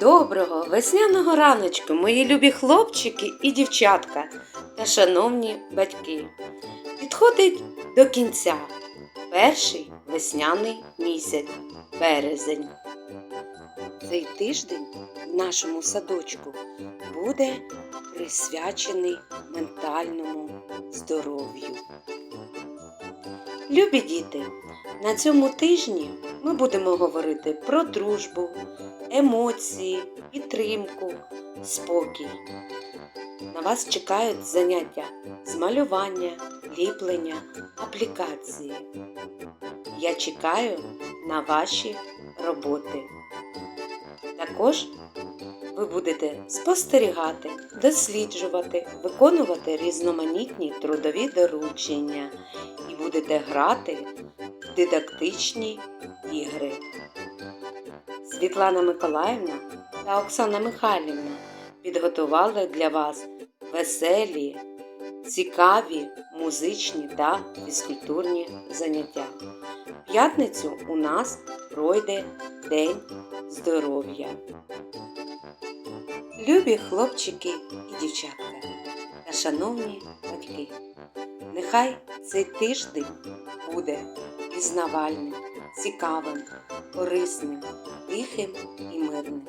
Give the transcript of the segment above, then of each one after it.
Доброго весняного раночку, мої любі хлопчики і дівчатка та шановні батьки. Підходить до кінця перший весняний місяць березень. Цей тиждень в нашому садочку буде присвячений ментальному здоров'ю. Любі діти, на цьому тижні ми будемо говорити про дружбу, емоції, підтримку, спокій. На вас чекають заняття з малювання, ліплення, аплікації. Я чекаю на ваші роботи. Також ви будете спостерігати, досліджувати, виконувати різноманітні трудові доручення і будете грати в дидактичні ігри. Світлана Миколаївна та Оксана Михайлівна підготували для вас веселі, цікаві музичні та фізкультурні заняття. В п'ятницю у нас пройде День здоров'я. Любі хлопчики і дівчатка та шановні батьки, нехай цей тиждень буде пізнавальним, цікавим, корисним, тихим і мирним.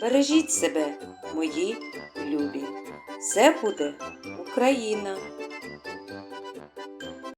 Бережіть себе, мої любі. Все буде Україна!